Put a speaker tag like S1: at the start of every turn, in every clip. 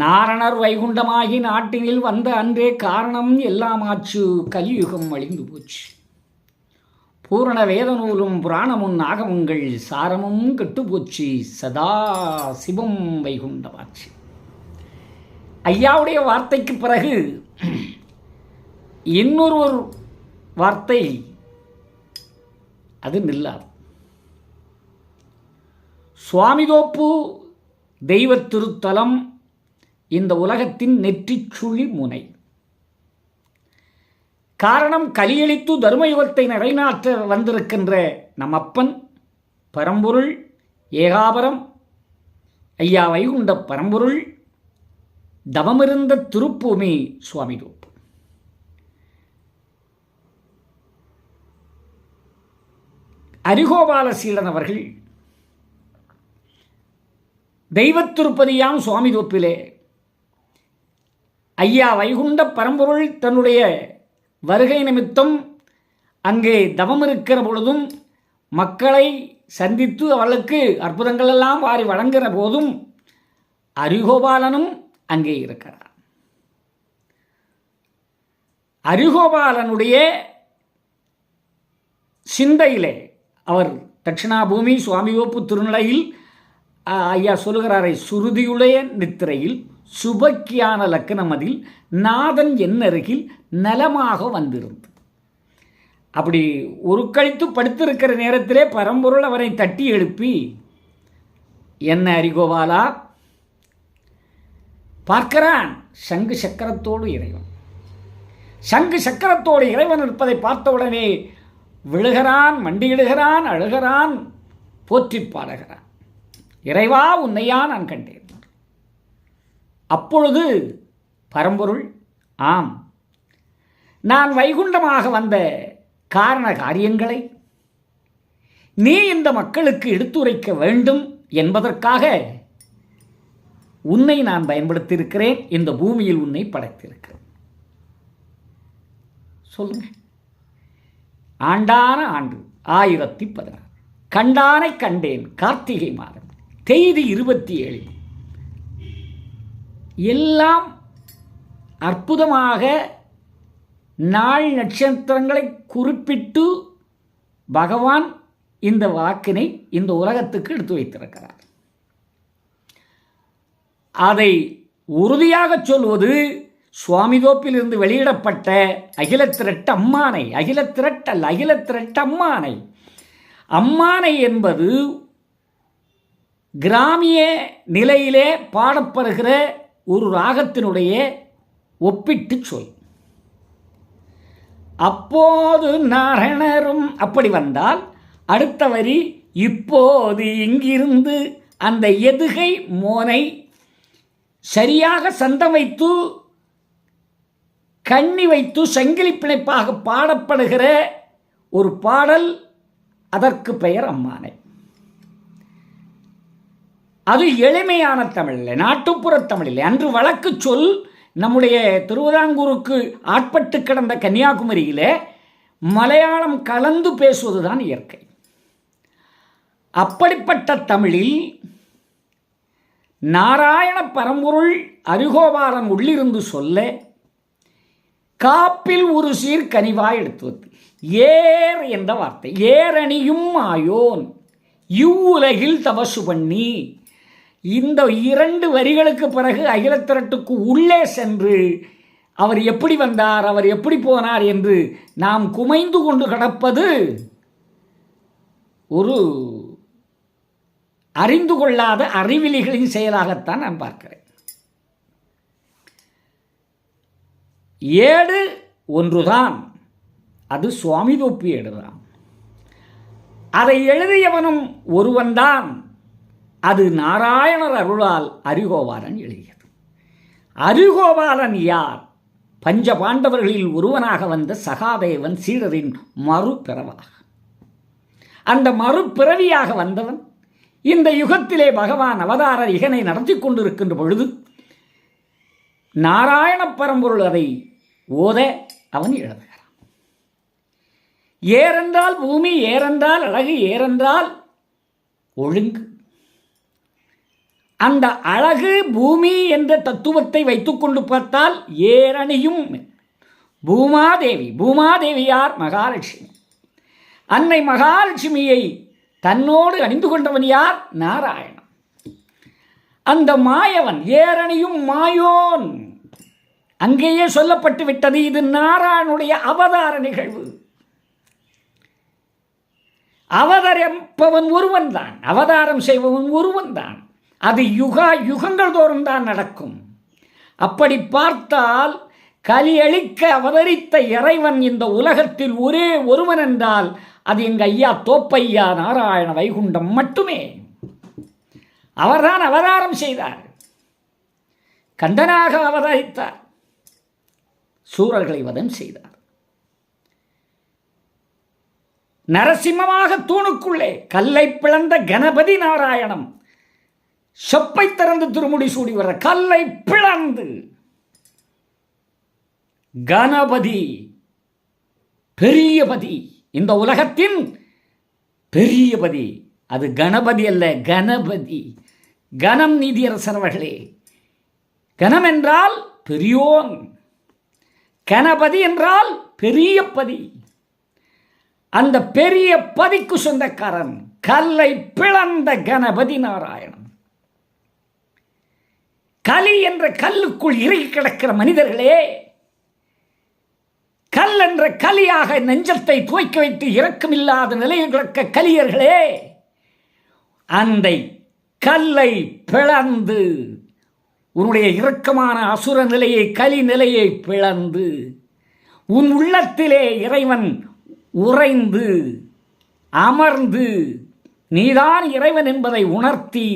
S1: நாரணர் வைகுண்டமாகி நாட்டினில் வந்த அன்றே காரணம் எல்லாமாச்சு கலியுகம் அழிந்து போச்சு. பூரண வேத நூலும் புராணமும் நாகமுங்கள் சாரமும் கெட்டுப்போச்சு. சதா சிவம் வைகுண்டமாச்சு. ஐயாவுடைய வார்த்தைக்கு பிறகு இன்னொரு ஒரு வார்த்தை அது நில்லாது. சுவாமிதோப்பு தெய்வ திருத்தலம் இந்த உலகத்தின் நெற்றிச்சுழி முனை. காரணம் கலியளித்து தர்மயுகத்தை நிறைநாற்ற வந்திருக்கின்ற நம் அப்பன் பரம்பொருள் ஏகாபரம் ஐயா வைகுண்ட பரம்பொருள் தவமிருந்த திருப்பூமி சுவாமிதோப்பு அரிகோபால சீலன் அவர்கள் தெய்வத் திருப்பதியாம் சுவாமி தோப்பிலே ஐயா வைகுண்ட பரம்பொருள் தன்னுடைய வருகை நிமித்தம் அங்கே தவம் இருக்கிற பொழுதும் மக்களை சந்தித்து அவளுக்கு அற்புதங்கள் எல்லாம் வாரி வழங்குகிற போதும் அரிகோபாலனும் அங்கே இருக்கிறார் அரிகோபாலனுடைய சிந்தையிலே அவர் தட்சிணாபூமி சுவாமியோப்பு திருநிலையில் ஐயா சொல்லுகிறாரை சுருதியுடைய நித்திரையில். சுபக்கியான லக்கணமதில் நாதன் என்னருகில் நலமாக வந்திருந்து. அப்படி உருக்கழித்து படுத்திருக்கிற நேரத்திலே பரம்பொருள் அவரை தட்டி எழுப்பி என்ன அரிகோபாலா? பார்க்கிறான். சங்கு சக்கரத்தோடு இறைவன். சங்கு சக்கரத்தோடு இறைவன் இருப்பதை பார்த்தவுடனே விழுகிறான் மண்டியிடுகிறான் அழுகிறான் போற்றி பாடுகிறான். இறைவா உன்னையா நான் கண்டேன். அப்பொழுது பரம்பொருள் ஆம். நான் வைகுண்டமாக வந்த காரண காரியங்களை நீ இந்த மக்களுக்கு எடுத்துரைக்க வேண்டும் என்பதற்காக உன்னை நான் பயன்படுத்தியிருக்கிறேன் இந்த பூமியில் உன்னை படைத்திருக்கிறேன். சொல்லுங்க. ஆண்டான ஆண்டு ஆயிரத்தி பதினாறு. கண்டானை கண்டேன் கார்த்திகை மாதம். தேதி இருபத்தி ஏழு. எல்லாம் அற்புதமாக நாள் நட்சத்திரங்களை குறிப்பிட்டு பகவான் இந்த வாக்கினை இந்த உலகத்துக்கு எடுத்து வைத்திருக்கிறார். அதை உறுதியாக சொல்வது சுவாமிதோப்பிலிருந்து வெளியிடப்பட்ட அகில திரட்ட அம்மானை அகில திரட்டல் அகில திரட்ட அம்மானை. அம்மானை என்பது கிராமிய நிலையிலே பாடப்படுகிற ஒரு ராகத்தினுடைய ஒப்பிட்டு சொல். அப்போது நாரணரும் அப்படி வந்தால் அடுத்த வரி இப்போது இங்கிருந்து அந்த எதுகை மோனை சரியாக சந்தம் வைத்து கண்ணி வைத்து சங்கிலி பிணைப்பாக பாடப்படுகிற ஒரு பாடல் அதற்கு பெயர் அம்மானை. அது எளிமையான தமிழில் நாட்டுப்புற தமிழில். அன்று வழக்கு சொல் நம்முடைய திருவிதாங்கூருக்கு ஆட்பட்டு கிடந்த கன்னியாகுமரியிலே மலையாளம் கலந்து பேசுவதுதான் இயற்கை. அப்படிப்பட்ட தமிழில் நாராயண பரம்பொருள் அரிகோபாலன் உள்ளிருந்து சொல்ல காப்பில் ஒரு சீர் கனிவாய் எடுத்துவது ஏர் என்ற வார்த்தை ஏரணியும் ஆயோன் இவ்வுலகில் தவசு பண்ணி இந்த இரண்டு வரிகளுக்கு பிறகு அகிலத்திரட்டுக்கு உள்ளே சென்று அவர் எப்படி வந்தார் அவர் எப்படி போனார் என்று நாம் குமைந்து கொண்டு கிடப்பது ஒரு அறிந்து கொள்ளாத அறிவிலிகளின் செயலாகத்தான் நான் பார்க்கிறேன். ஏடு ஒன்றுதான் அது சுவாமி தொப்பி ஏடுதான். அதை எழுதியவனும் ஒருவன்தான். அது நாராயணர் அருளால் அரிகோபாலன் எழுதியது. அரிகோபாலன் யார்? பஞ்ச பாண்டவர்களில் ஒருவனாக வந்த சகாதேவன் சீடரின் மறுபிறவாக. அந்த மறுபிறவியாக வந்தவன் இந்த யுகத்திலே பகவான் அவதார இகனை நடத்தி கொண்டிருக்கின்ற பொழுது நாராயண பரம்பொருள் அதை ஓத அவன் எழுதுகிறான். ஏறென்றால் பூமி ஏறென்றால் அழகு ஏறென்றால் ஒழுங்கு. அந்த அழகு பூமி என்ற தத்துவத்தை வைத்துக்கொண்டு பார்த்தால் ஏரணியும் பூமாதேவி பூமாதேவியார் மகாலட்சுமி. அன்னை மகாலட்சுமியை தன்னோடு அணிந்து கொண்டவன் யார்? நாராயணன். அந்த மாயவன் ஏரணியும் மாயோன். அங்கேயே சொல்லப்பட்டு விட்டது இது நாராயணுடைய அவதார நிகழ்வு. அவதரிப்பவன் ஒருவன் தான் அவதாரம் செய்பவன் ஒருவன் தான் அது யுகா யுகங்கள் தோறும் தான் நடக்கும். அப்படி பார்த்தால் கலியளிக்க அவதரித்த இறைவன் இந்த உலகத்தில் ஒரே ஒருவன் என்றால் அது எங்க ஐயா தோப்பையா நாராயண வைகுண்டம் மட்டுமே. அவர்தான் அவதாரம் செய்தார். கந்தனாக அவதரித்தார். சூரர்களை வதம் செய்தார். நரசிம்மமாக தூணுக்குள்ளே கல்லை பிளந்த கணபதி நாராயணம் செப்பை திறந்து திருமுடி சூடி வர கல்லை பிளந்து. கணபதி பெரியபதி. இந்த உலகத்தின் பெரியபதி. அது கணபதி அல்ல கணபதி. கணம் நீதியரசர் அவர்களே. கணம் என்றால் பெரியோன். கணபதி என்றால் பெரிய பதி அந்த பெரிய பதிக்கு சொந்தக்காரன் கல்லை பிளந்த கணபதி நாராயணன். கலி என்ற கல்லுக்குள் இறுகி கிடக்கிற மனிதர்களே கல் என்ற கலியாக நெஞ்சத்தை துவைக்க வைத்து இறக்கமில்லாத நிலையில் கிடக்க கலியர்களே அந்த கல்லை பிளந்து உன்னுடைய இரக்கமான அசுர நிலையை கலி நிலையை பிளந்து உன் உள்ளத்திலே இறைவன் உறைந்து அமர்ந்து நீதான் இறைவன் என்பதை உணர்த்தி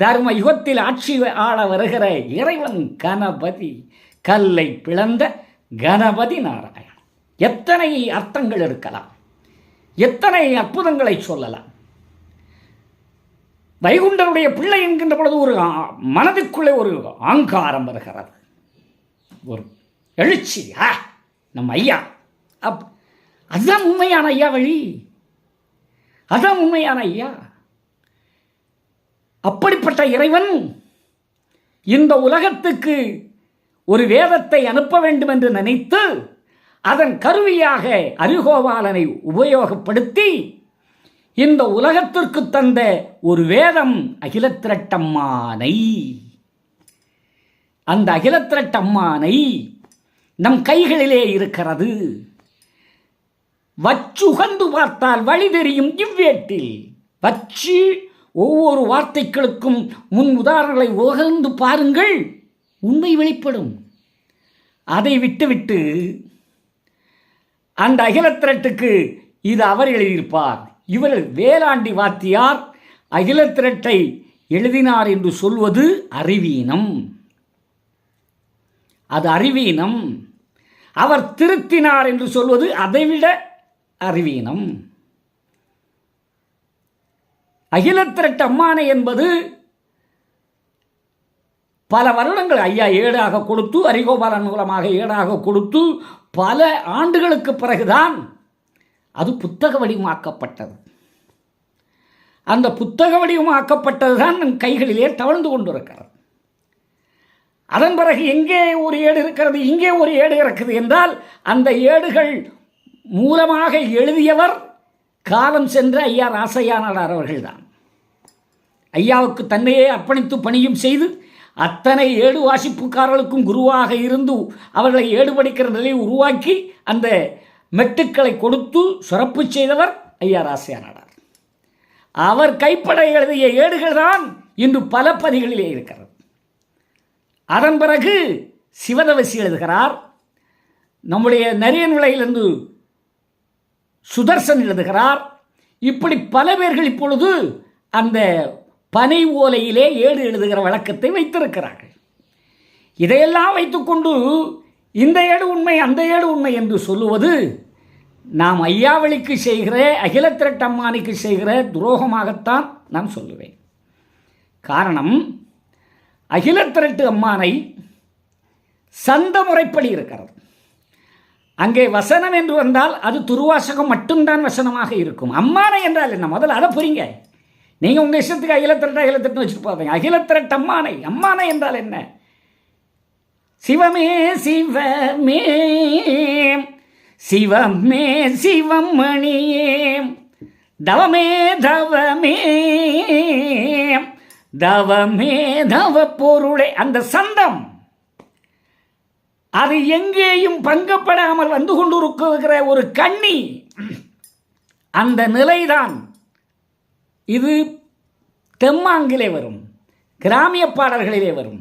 S1: தர்ம யுகத்தில் ஆட்சி ஆள வருகிற இறைவன் கணபதி கல்லை பிளந்த கணபதி நாராயணன். எத்தனை அர்த்தங்கள் இருக்கலாம். எத்தனை அற்புதங்களை சொல்லலாம். வைகுண்டனுடைய பிள்ளை என்கின்ற பொழுது ஒரு மனதுக்குள்ளே ஒரு ஆங்காரம் வருகிறது. ஒரு எழுச்சி ஆ நம்ம ஐயா. அப் அதுதான் உண்மையான ஐயா வழி. அதான் உண்மையான ஐயா. அப்படிப்பட்ட இறைவன் இந்த உலகத்துக்கு ஒரு வேதத்தை அனுப்ப வேண்டும் என்று நினைத்து அதன் கருவியாக அருகோபாலனை உபயோகப்படுத்தி இந்த உலகத்திற்கு தந்த ஒரு வேதம் அகிலத்திரட்டம்மானை. அந்த அகிலத்திரட்டம்மானை நம் கைகளிலே இருக்கிறது. வச்சுகந்து பார்த்தால் வழி தெரியும் இவ்வேட்டில். வச்சு ஒவ்வொரு வார்த்தைகளுக்கும் முன் உதாரணங்களை உகழ்ந்து பாருங்கள். உண்மை வெளிப்படும். அதை விட்டுவிட்டு அந்த அகிலத்திரட்டுக்கு இது அவர் எழுதியிருப்பார். இவர் வேளாண்டி வாத்தியார் அகிலத்திரட்டை எழுதினார் என்று சொல்வது அறிவீனம். அது அறிவீனம். அவர் திருத்தினார் என்று சொல்வது அதைவிட அறிவீனம். அகிலத்திரட்டு அம்மானை என்பது பல வருடங்கள் ஐயா ஏடாக கொடுத்து அரிகோபாலன் மூலமாக ஏடாக கொடுத்து பல ஆண்டுகளுக்கு பிறகுதான் அது புத்தக வடிவமாக்கப்பட்டது. அந்த புத்தக வடிவமாக்கப்பட்டது தான் நம் கைகளிலே தவழ்ந்து கொண்டிருக்கிறது. அதன் பிறகு எங்கே ஒரு ஏடு இருக்கிறது இங்கே ஒரு ஏடு இருக்கிறது என்றால் அந்த ஏடுகள் மூலமாக எழுதியவர் காலம் சென்ற ஐயா ராசையா நாடார் அவர்கள்தான். ஐயாவுக்கு தன்னையே அர்ப்பணித்து பணியும் செய்து அத்தனை ஏடு வாசிப்புக்காரர்களுக்கும் குருவாக இருந்து அவர்களை ஏடு படிக்கிற நிலையை உருவாக்கி அந்த மெட்டுக்களை கொடுத்து சிறப்பு செய்தவர் ஐயா ராசையா நாடார் அவர் கைப்பட எழுதிய ஏடுகள் தான் இன்று பல பதிகளிலே இருக்கிறது. அதன் பிறகு சிவதவசி எழுதுகிறார். நம்முடைய நரியன் விலையிலிருந்து சுதர்சன் எழுதுகிறார் இப்படி பல பேர்கள் இப்பொழுது அந்த பனை ஓலையிலே ஏடு எழுதுகிற வழக்கத்தை வைத்திருக்கிறார்கள். இதையெல்லாம் வைத்துக்கொண்டு இந்த ஏடு உண்மை அந்த ஏடு உண்மை என்று சொல்லுவது நாம் ஐயாவளிக்கு செய்கிற அகிலத்திரட்டம்மானுக்கு செய்கிற துரோகமாகத்தான் நான் சொல்லுவேன். காரணம் அகிலத்திரட்டு அம்மானை சந்த முறைப்படி இருக்கிறது. அங்கே வசனம் என்று வந்தால் அது துருவாசகம் மட்டும்தான் வசனமாக இருக்கும். அம்மானை என்றால் என்ன? முதல்ல அதை புரிங்க. நீங்கள் உங்கள் இஷ்டத்துக்கு அகிலத்திரட்ட அகிலத்திரட்டு வச்சுட்டு போகிறீங்க அகிலத்திரட்ட அம்மானை. அம்மானை என்றால் என்ன? சிவமே சிவமே சிவமே சிவமணியே தவமே தவமே தவமே தவ பொருளே அந்த சந்தம் அது எங்கேயும் பங்கப்படாமல் வந்து கொண்டிருக்கிற ஒரு கண்ணி. அந்த நிலைதான் இது தெம்மாங்கிலே வரும் கிராமிய பாடல்களிலே வரும்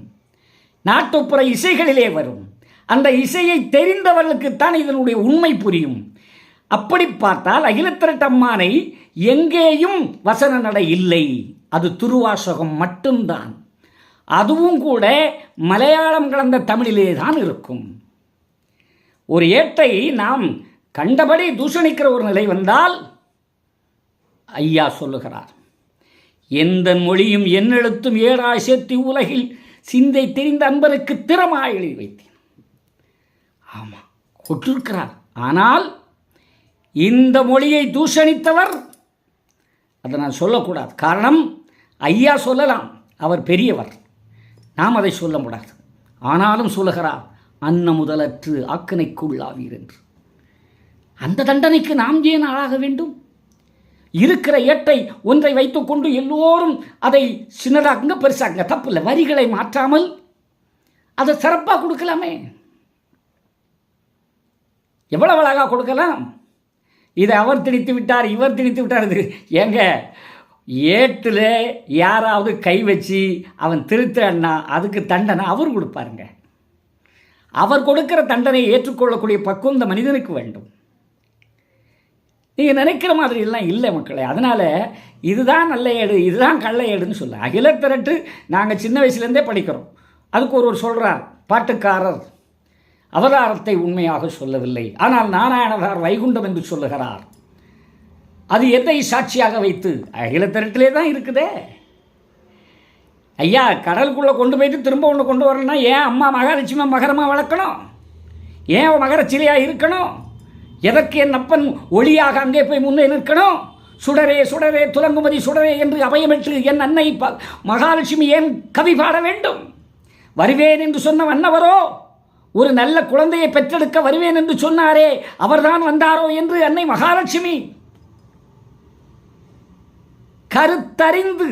S1: நாட்டுப்புற இசைகளிலே வரும். அந்த இசையை தெரிந்தவர்களுக்குத்தான் இதனுடைய உண்மை புரியும். அப்படி பார்த்தால் அகிலத்திரட்டம்மானை எங்கேயும் வசன நடை இல்லை. அது துருவாசகம் மட்டும்தான். அதுவும் கூட மலையாளம் கலந்த தமிழிலே தான் இருக்கும். ஒரு ஏட்டை நாம் கண்டபடி தூஷணிக்கிற ஒரு நிலை வந்தால் ஐயா சொல்லுகிறார் எந்த மொழியும் என்னெழுத்தும் ஏடா சேர்த்தி உலகில் சிந்தை தெரிந்த அன்பருக்கு திறமாய் எழுதி வைத்தேன். ஆமாம் கொட்டிருக்கிறார். ஆனால் இந்த மொழியை தூஷணித்தவர் அதை நான் சொல்லக்கூடாது. காரணம் ஐயா சொல்லலாம் அவர் பெரியவர். நாம் அதை சொல்ல முடியாது. ஆனாலும் சொல்லுகிறார் அன்ன முதலற்று ஆக்கினைக்குள்ளாவீர் என்று. அந்த தண்டனைக்கு நாம் ஏன் ஆளாக வேண்டும்? இருக்கிற ஏட்டை ஒன்றை வைத்துக்கொண்டு எல்லோரும் அதை சின்னதாக்குங்க பெருசாக்குங்க தப்பு இல்லை வரிகளை மாற்றாமல் அதை சிறப்பாக கொடுக்கலாமே. எவ்வளவு அழகாக கொடுக்கலாம்? இதை அவர் திணித்து விட்டார் இவர் திணித்து விட்டார் இது ஏங்க ஏட்டில் யாராவது கை வச்சு அவன் திருத்தன்னா அதுக்கு தண்டனை அவர் கொடுப்பாருங்க. அவர் கொடுக்கிற தண்டனையை ஏற்றுக்கொள்ளக்கூடிய பக்குவம் இந்த மனிதனுக்கு வேண்டும். நீங்கள் நினைக்கிற மாதிரி எல்லாம் இல்லை மக்களே. அதனால் இதுதான் நல்ல ஏடு இதுதான் கள்ள ஏடுன்னு சொல்ல. அகில திரட்டு நாங்கள் சின்ன வயசுலேருந்தே படிக்கிறோம். அதுக்கு ஒருவர் சொல்கிறார் பாட்டுக்காரர் அவதாரத்தை உண்மையாக சொல்லவில்லை. ஆனால் நாராயணதார் வைகுண்டம் என்று சொல்லுகிறார். அது எதை சாட்சியாக வைத்து? அகில திரட்டிலே தான் இருக்குதே. ஐயா கடலுக்குள்ளே கொண்டு போயிட்டு திரும்ப ஒன்று கொண்டு வரணும்னா ஏன் அம்மா மகாலட்சுமி மகரமாக வளர்க்கணும்? ஏன் மகரச்சிலையாக இருக்கணும்? எதற்கு என் அப்பன் ஒளியாக அங்கே போய் முன்னே நிற்கணும்? சுடரே சுடரே துலங்குமதி சுடரே என்று அபயமிட்டு என் அன்னை ப மகாலட்சுமி ஏன் கவி பாட வேண்டும்? வருவேன் என்று சொன்ன வண்ணவரோ? ஒரு நல்ல குழந்தையை பெற்றெடுக்க வருவேன் என்று சொன்னாரே அவர்தான் வந்தாரோ என்று அன்னை மகாலட்சுமி? கருத்தறிந்து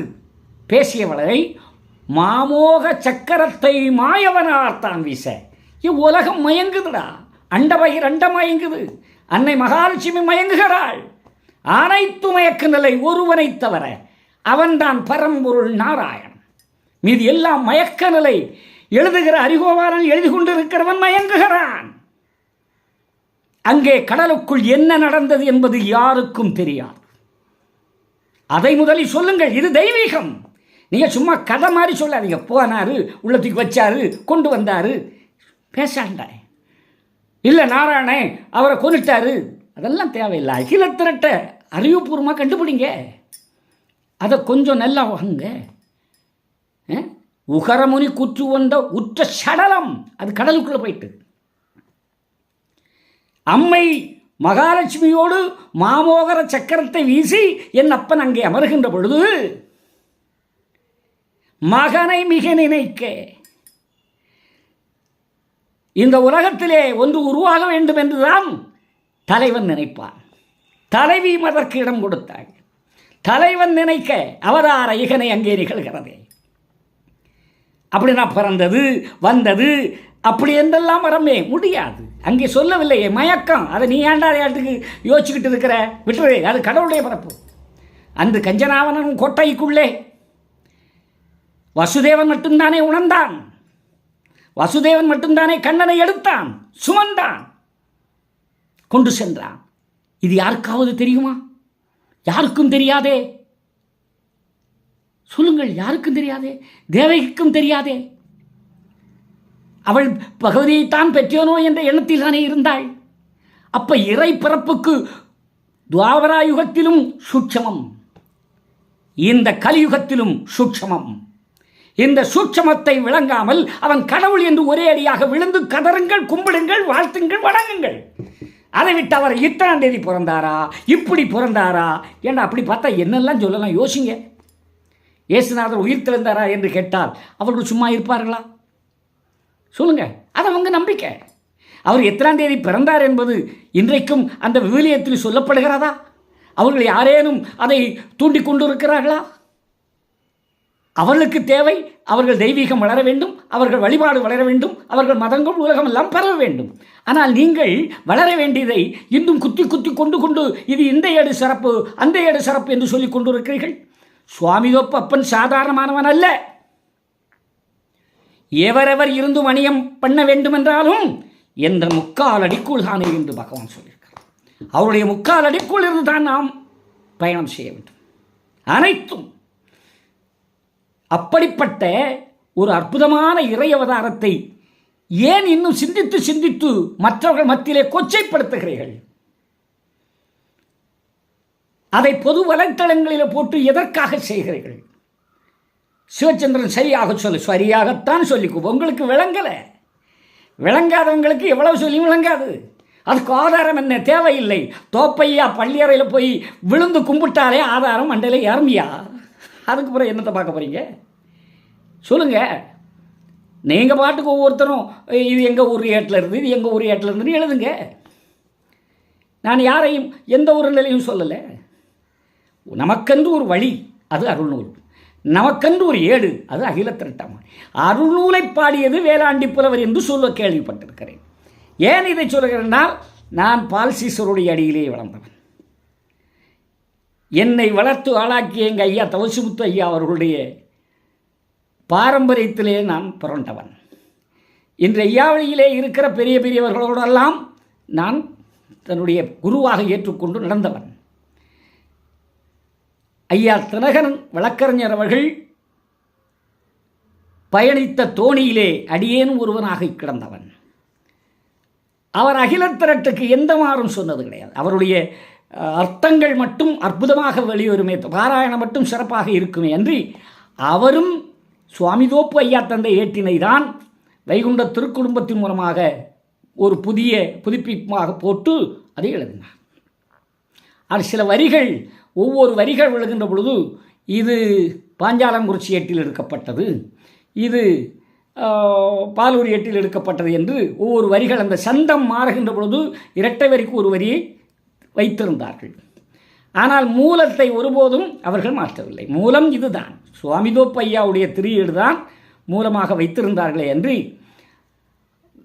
S1: பேசியவளை மாமோக சக்கரத்தை மாயவனார் தான் வீச. இவ்வுலகம் மயங்குதுடா. அண்டபயிர் அண்டம் மயங்குது. அன்னை மகாலட்சுமி மயங்குகிறாள். அனைத்து மயக்க நிலை ஒருவனை தவிர அவன்தான் பரம்பொருள் நாராயணன். மீது எல்லாம் மயக்க நிலை எழுதுகிற அறிகோபாலன் எழுதி கொண்டிருக்கிறவன் மயங்குகிறான். அங்கே கடலுக்குள் என்ன நடந்தது என்பது யாருக்கும் தெரியாது. அதை முதலில் சொல்லுங்கள் இது தெய்வீகம். நீங்கள் சும்மா கதை மாதிரி சொல்லாதீங்க. போனாரு உள்ளத்துக்கு வச்சாரு கொண்டு வந்தார். பேசாண்டாய் இல்லை நாராயணே அவரை கொண்டுட்டாரு அதெல்லாம் தேவையில்லை. அகில திரட்ட அறிவுபூர்வமாக கண்டுபிடிங்க. அதை கொஞ்சம் நல்லா வாங்க ஆ? உகரமுனி குற்று வந்த உற்ற சடலம். அது கடலுக்குள்ளே போயிட்டு. அம்மை மகாலட்சுமியோடு மாமோகர சக்கரத்தை வீசி என் அப்பன் அங்கே அமர்கின்ற பொழுது மகனை மிக நினைக்க இந்த உலகத்திலே ஒன்று உருவாக வேண்டும் என்றுதான் தலைவன் நினைப்பான். தலைவி அதற்கு இடம் கொடுத்தாள். தலைவன் நினைக்க அவதார இகனை அங்கே நிகழ்கிறதே. அப்படி நான் பிறந்தது வந்தது அப்படி என்றெல்லாம் வரமே முடியாது. அங்கே சொல்லவில்லையே மயக்கம். அதை நீ ஏன்டா இடத்துக்கு யோசிச்சுக்கிட்டு இருக்கிற? விட்டுரு அது கடவுளுடைய பரப்பு. அந்த கஞ்சனாவனன் கோட்டைக்குள்ளே வசுதேவன் மட்டும்தானே உணர்ந்தான். வசுதேவன் மட்டும்தானே கண்ணனை எடுத்தான் சுமந்தான் கொண்டு சென்றான். இது யாருக்காவது தெரியுமா? யாருக்கும் தெரியாதே? சொல்லுங்கள் யாருக்கும் தெரியாதே? தேவகிக்கும் தெரியாதே? அவள் பகவதியைத்தான் பெற்றோனோ என்ற எண்ணத்தில் தானே இருந்தாள். அப்ப இறை பிறப்புக்கு துவாபராயுகத்திலும் சூட்சமம். இந்த கலியுகத்திலும் சூட்சமம். இந்த சூட்சமத்தை விளங்காமல் அவன் கடவுள் என்று ஒரே அடியாக விழுந்து கதறுங்கள் கும்பிடுங்கள் வாழ்த்துங்கள் வணங்குங்கள். அதை விட்டு அவர் இத்தனாம் தேதி பிறந்தாரா? இப்படி பிறந்தாரா? ஏன்னா அப்படி பார்த்தா என்னெல்லாம் சொல்லலாம்? யோசிங்க. இயேசுநாதர் உயிர் திறந்தாரா என்று கேட்டால் அவர்கள் சும்மா இருப்பார்களா? சொல்லுங்க. அது அவங்க நம்பிக்கை. அவர் எத்தனாம் தேதி பிறந்தார் என்பது இன்றைக்கும் அந்த விவிலியத்தில் சொல்லப்படுகிறதா? அவர்கள் யாரேனும் அதை தூண்டி கொண்டிருக்கிறார்களா? அவர்களுக்கு தேவை அவர்கள் தெய்வீகம் வளர வேண்டும் அவர்கள் வழிபாடு வளர வேண்டும் அவர்கள் மதங்கள் உலகம் எல்லாம் பரவ வேண்டும். ஆனால் நீங்கள் வளர வேண்டியதை இன்னும் குத்தி குத்தி கொண்டு கொண்டு இது இந்த ஏடு சிறப்பு அந்த ஏடு சிறப்பு என்று சொல்லிக் கொண்டிருக்கிறீர்கள். சுவாமி அப்பன் சாதாரணமானவன் அல்ல. எவரெவர் இருந்து வணிகம் பண்ண வேண்டுமென்றாலும் என்ற முக்கால் அடிக்குள் தானே என்று பகவான் சொல்லியிருக்கிறார். அவருடைய முக்கால் அடிக்குள் இருந்து தான் நாம் பயணம் செய்ய வேண்டும். அனைத்தும் அப்படிப்பட்ட ஒரு அற்புதமான இறை அவதாரத்தை ஏன் இன்னும் சிந்தித்து சிந்தித்து மற்றவர்கள் மத்தியிலே கொச்சைப்படுத்துகிறீர்கள்? அதை பொது வலைத்தளங்களில் போட்டு எதற்காக செய்கிறீர்கள்? சிவச்சந்திரன் சரியாக சொல்லு. சரியாகத்தான் சொல்லிக்கு. உங்களுக்கு விளங்கலை. விளங்காதவங்களுக்கு எவ்வளவு சொல்லியும் விளங்காது. அதுக்கு ஆதாரம் என்ன? தேவையில்லை. தோப்பையா பள்ளியறையில் போய் விழுந்து கும்பிட்டாலே ஆதாரம் மண்டையில் இறமியா அதுக்கு பிறகு என்னத்தை பார்க்க போகிறீங்க சொல்லுங்கள் நீங்கள் பாட்டுக்கு ஒவ்வொருத்தரும் இது எங்கள் ஊர் ஏட்டில் இருந்து இது எங்கள் ஊர் ஏட்டில் இருந்துன்னு எழுதுங்க. நான் யாரையும் எந்த ஒரு நிலையும் சொல்லலை. நமக்கென்று ஒரு வழி அது அருள்நூல். நமக்கன்று ஒரு ஏடு அது அகில திரட்டமா அருள்நூலை பாடியது வேளாண்டி புலவர் என்று சொல்ல கேள்விப்பட்டிருக்கிறேன். ஏன் இதை சொல்கிறேன்னா நான் பால்சீஸ்வருடைய அடியிலே வளர்ந்தவன். என்னை வளர்த்து ஆளாக்கிய எங்கள் ஐயா தவசிமுத்து ஐயா அவர்களுடைய பாரம்பரியத்திலே நான் பிறந்தவன். இன்று ஐயாவளியிலே இருக்கிற பெரிய பெரியவர்களோடெல்லாம் நான் தன்னுடைய குருவாக ஏற்றுக்கொண்டு நடந்தவன். ஐயா தினகரன் வழக்கறிஞர் அவர்கள் பயணித்த தோணியிலே அடியேனும் ஒருவனாக கிடந்தவன். அவர் அகிலத்திரட்டுக்கு எந்த மாறும் சொன்னது கிடையாது. அவருடைய அர்த்தங்கள் மட்டும் அற்புதமாக வெளிவருமே பாராயணம் மட்டும் சிறப்பாக இருக்குமே அன்றி அவரும் சுவாமிதோப்பு ஐயா தந்தை ஏட்டினை தான் வைகுண்ட திருக்குடும்பத்தின் மூலமாக ஒரு புதிய புதுப்பிப்பாக போட்டு அதை எழுதினார். அது சில வரிகள் ஒவ்வொரு வரிகள் விழுகின்ற பொழுது இது பாஞ்சாலங்குறிச்சி எட்டில் எடுக்கப்பட்டது. இது பாலூர் எட்டில் எடுக்கப்பட்டது என்று ஒவ்வொரு வரிகள் அந்த சந்தம் மாறுகின்ற பொழுது இரட்டை வரிக்கு ஒரு வரியை வைத்திருந்தார்கள். ஆனால் மூலத்தை ஒருபோதும் அவர்கள் மாற்றவில்லை. மூலம் இதுதான். சுவாமிதோப்பையாவுடைய திரியீடு தான் மூலமாக வைத்திருந்தார்களே என்று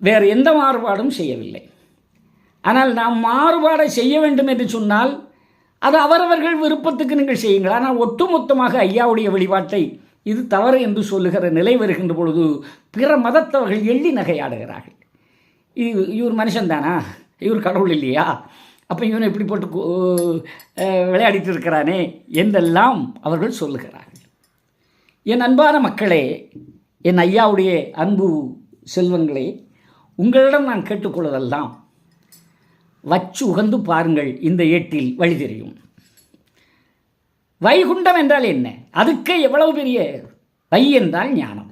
S1: வேறு எந்த மாறுபாடும் செய்யவில்லை. ஆனால் நாம் மாறுபாடை செய்ய வேண்டும் என்று சொன்னால் அது அவரவர்கள் விருப்பத்துக்கு நீங்கள் செய்யுங்கள். ஆனால் ஒட்டுமொத்தமாக ஐயாவுடைய வழிபாட்டை இது தவறு என்று சொல்லுகிற நிலை வருகின்ற பொழுது பிற மதத்தவர்கள் எள்ளி நகையாடுகிறார்கள். இது இவர் மனுஷன்தானா? இவர் கடவுள் இல்லையா? அப்போ இவனை இப்படி போட்டு விளையாடிட்டு இருக்கிறானே என்றெல்லாம் அவர்கள் சொல்லுகிறார்கள். என் அன்பான மக்களே என் ஐயாவுடைய அன்பு செல்வங்களே உங்களிடம் நான் கேட்டுக்கொள்வதெல்லாம் வச்சு உகந்து பாருங்கள் இந்த ஏட்டில் வழி தெரியும் வைகுண்டம் என்றால் என்ன? அதுக்கே எவ்வளவு பெரிய வை என்றால் ஞானம்.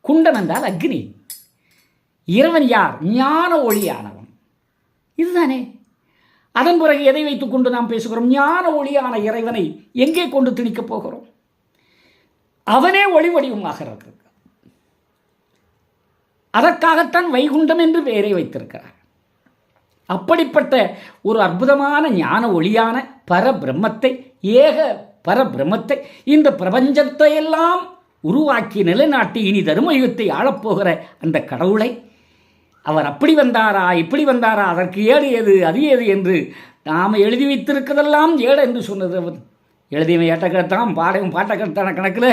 S1: குண்டம் என்றால் அக்னி. இறைவன் யார்? ஞான ஒளியானவன். இதுதானே? அதன் பிறகு எதை வைத்துக்கொண்டு நாம் பேசுகிறோம்? ஞான ஒளியான இறைவனை எங்கே கொண்டு திணிக்கப் போகிறோம்? அவனே ஒளி வடிவமாக இருக்கிறார் அதற்காகத்தான் வைகுண்டம் என்று பெயரை வைத்திருக்கிறார். அப்படிப்பட்ட ஒரு அற்புதமான ஞான ஒளியான பரபிரம்மத்தை ஏக பரபிரம்மத்தை இந்த பிரபஞ்சத்தை எல்லாம் உருவாக்கி நிலைநாட்டி இனி தருமயுகத்தை ஆளப்போகிற அந்த கடவுளை அவர் அப்படி வந்தாரா இப்படி வந்தாரா அதற்கு ஏடு எது அது ஏது என்று நாம் எழுதி வைத்திருக்கிறதெல்லாம் ஏடு என்று சொன்னது அவர். எழுதியவன் ஏட்டக்கத்தான் பாடவும் பாட்டக்கத்தான கணக்கில்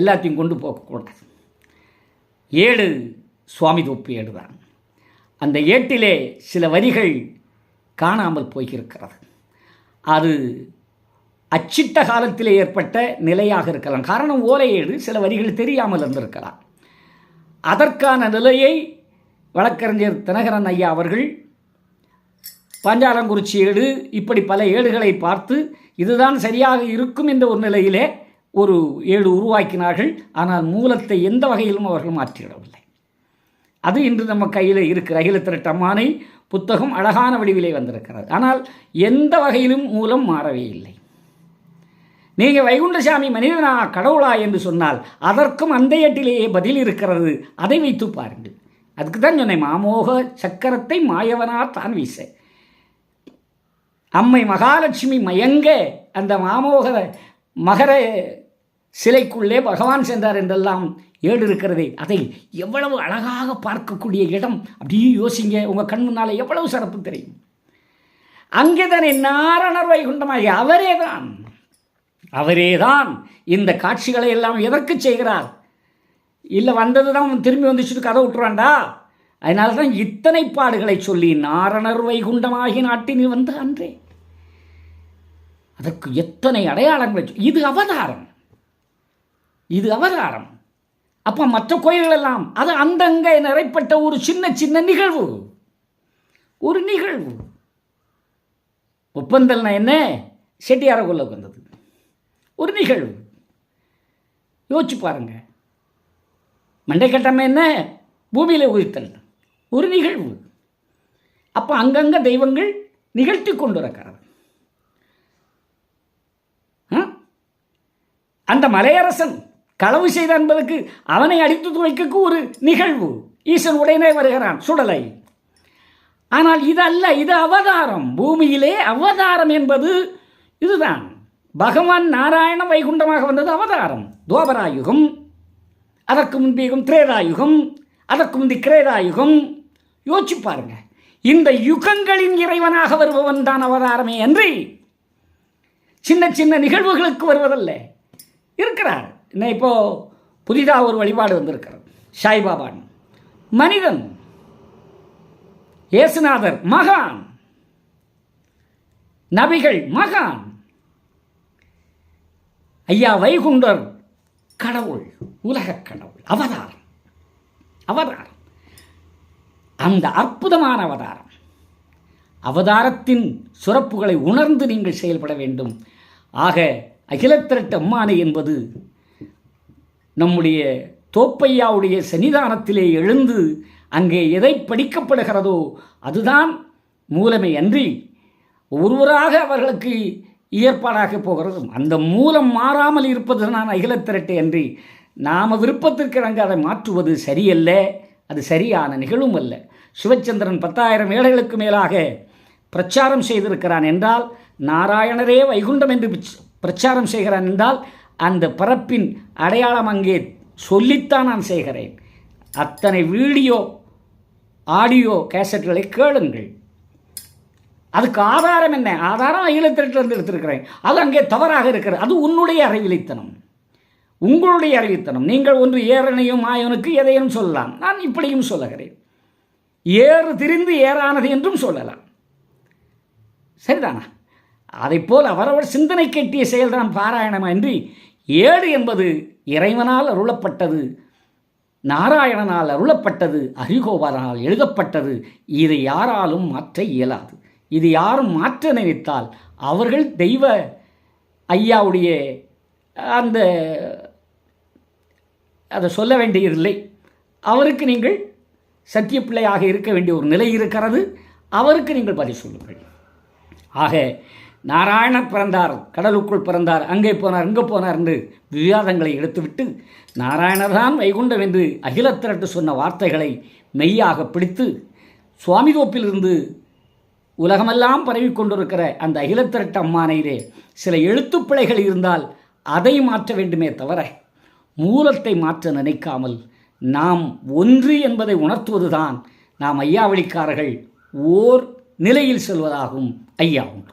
S1: எல்லாத்தையும் கொண்டு போகக்கூடாது. ஏடு சுவாமி தொப்பி ஏடு தான் அந்த ஏட்டிலே சில வரிகள் காணாமல் போயிருக்கிறது. அது அச்சிட்ட காலத்தில் ஏற்பட்ட நிலையாக இருக்கலாம். காரணம் ஓலையேடு சில வரிகள் தெரியாமல் இருந்திருக்கலாம். அதற்கான நிலையை வழக்கறிஞர் தினகரன் ஐயா அவர்கள் பஞ்சாலங்குறிச்சி ஏடு இப்படி பல ஏடுகளை பார்த்து இதுதான் சரியாக இருக்கும் என்ற ஒரு நிலையிலே ஒரு ஏடு உருவாக்கினார்கள். ஆனால் மூலத்தை எந்த வகையிலும் அவர்கள் மாற்றிவிடவில்லை அது இன்று நம்ம கையில் இருக்கிற அகில திரட்டம்மானை புத்தகம் அழகான வடிவிலே வந்திருக்கிறது. ஆனால் எந்த வகையிலும் மூலம் மாறவே இல்லை. நீங்கள் வைகுண்டசாமி மனிதனா கடவுளா என்று சொன்னால் அதற்கும் அந்த ஏட்டிலேயே பதில் இருக்கிறது. அதை வைத்து பாருங்கள். அதுக்கு தான் சொன்னேன் மாமோக சக்கரத்தை மாயவனா தான் வீச. அம்மை மகாலட்சுமி மயங்க அந்த மாமோக மகர சிலைக்குள்ளே பகவான் சென்றார் என்றெல்லாம் ஏடு இருக்கிறதே அதை எவ்வளவு அழகாக பார்க்கக்கூடிய இடம்? அப்படியே யோசிங்க. உங்கள் கண் முன்னால் எவ்வளவு சிறப்பு தெரியும். அங்கே தானே நாரணர் வைகுண்டமாகி அவரே தான் அவரே தான் இந்த காட்சிகளை எல்லாம் எதற்கு செய்கிறார்? இல்லை வந்தது தான் திரும்பி வந்துச்சுட்டு கதை விட்டுறான்டா? அதனால தான் இத்தனை பாடுகளை சொல்லி நாரணர் வைகுண்டமாகி நாட்டினில் வந்து அன்றே. அதற்கு எத்தனை அடையாளங்களை இது அவதாரம். இது அவதாரம். அப்போ மற்ற கோயில்கள் எல்லாம் அது அந்தங்க நிறைப்பட்ட ஒரு சின்ன சின்ன நிகழ்வு. ஒரு நிகழ்வு. ஒப்பந்தல்னா என்ன? செட்டியார கொள்ள வந்தது. ஒரு நிகழ்வு. யோசிச்சு பாருங்க. மண்டைக்கட்டமை என்ன? பூமியில் உயிர்த்தல். ஒரு நிகழ்வு. அப்போ அங்கங்கே தெய்வங்கள் நிகழ்த்தி கொண்டு இருக்கிறது ஆ? அந்த மலையரசன் களவு செய்த என்பதற்கு அவனை அடித்து துவைக்க ஒரு நிகழ்வு. ஈசன் உடனே வருகிறான் சுடலை. ஆனால் இது அல்ல இது அவதாரம். பூமியிலே அவதாரம் என்பது இதுதான். பகவான் நாராயண வைகுண்டமாக வந்தது அவதாரம். துவபராயுகம் அதற்கு முன்பேகும் திரேதாயுகம் அதற்கு முந்தி கிரேதாயுகம். யோசிச்சு பாருங்க. இந்த யுகங்களின் இறைவனாக வருபவன் தான் அவதாரமே அன்றி சின்ன சின்ன நிகழ்வுகளுக்கு வருவதல்ல. இருக்கிறார். இன்னும் இப்போ புதிதாக ஒரு வழிபாடு வந்திருக்கிறது. சாய்பாபான். மனிதன். இயேசுநாதர் மகான். நபிகள். மகான். ஐயா வைகுண்டர். கடவுள். உலக கடவுள். அவதாரம். அவதாரம். அந்த அற்புதமான அவதாரம். அவதாரத்தின் சுரப்புகளை உணர்ந்து நீங்கள் செயல்பட வேண்டும். ஆக அகிலத்திரட்டு அம்மானை என்பது நம்முடைய தோப்பையாவுடைய சன்னிதானத்திலே எழுந்து அங்கே எதை படிக்கப்படுகிறதோ அதுதான் மூலமே அன்றி ஒருவராக அவர்களுக்கு ஏற்பாடாக போகிறது அந்த மூலம் மாறாமல் இருப்பது நான் அகில திரட்டை அன்றி நாம் விருப்பத்திற்கு நாங்கள் அதை மாற்றுவது சரியல்ல அது சரியான நிகழும் அல்ல. சிவச்சந்திரன் பத்தாயிரம் ஏழைகளுக்கு மேலாக பிரச்சாரம் செய்திருக்கிறான் என்றால் நாராயணரே வைகுண்டம் என்று பிரச்சாரம் செய்கிறான் என்றால் அந்த பரப்பின் அடையாளம் அங்கே சொல்லித்தான் நான் செய்கிறேன். அத்தனை வீடியோ ஆடியோ கேசட்டுகளை கேளுங்கள். அதுக்கு ஆதாரம் என்ன? ஆதாரம் அகிலத்திலிருந்து எடுத்திருக்கிறேன். அது அங்கே தவறாக இருக்கிறது. அது உன்னுடைய அறிவிலைத்தனம். உங்களுடைய அறிவித்தனம் நீங்கள் ஒன்று ஏறனையும் ஆயனுக்கு எதையும் சொல்லலாம். நான் இப்படியும் சொல்லுகிறேன். ஏறு திரிந்து ஏறானது என்றும் சொல்லலாம். சரிதானா? அதைப்போல் அவரவர் சிந்தனை கெட்டிய செயல்தான் பாராயணம் அன்றி ஏடு என்பது இறைவனால் அருளப்பட்டது நாராயணனால் அருளப்பட்டது ஹரிகோபாலனால் எழுதப்பட்டது. இதை யாராலும் மாற்ற இயலாது. இது யாரும் மாற்ற நினைத்தால் அவர்கள் தெய்வ ஐயாவுடைய அந்த அதை சொல்ல வேண்டியதில்லை. அவருக்கு நீங்கள் சத்திய பிள்ளையாக இருக்க வேண்டிய ஒரு நிலை இருக்கிறது. அவருக்கு நீங்கள் பதில் சொல்லுங்கள். ஆக நாராயணர் பிறந்தார் கடலுக்குள் பிறந்தார் அங்கே போனார் இங்கே போனார் என்று விவாதங்களை எடுத்துவிட்டு நாராயணர் தான் வைகுண்டம் என்று அகிலத்திரட்டு சொன்ன வார்த்தைகளை மெய்யாக பிடித்து சுவாமி தோப்பிலிருந்து உலகமெல்லாம் பரவி கொண்டிருக்கிற அந்த அகிலத்திரட்டு அம்மானையிலே சில எழுத்துப் பிழைகள் இருந்தால் அதை மாற்ற வேண்டுமே தவிர மூலத்தை மாற்ற நினைக்காமல் நாம் ஒன்று என்பதை உணர்த்துவதுதான் நாம் ஐயாவளிக்காரர்கள் ஓர் நிலையில் செல்வதாகும் ஐயா உண்டு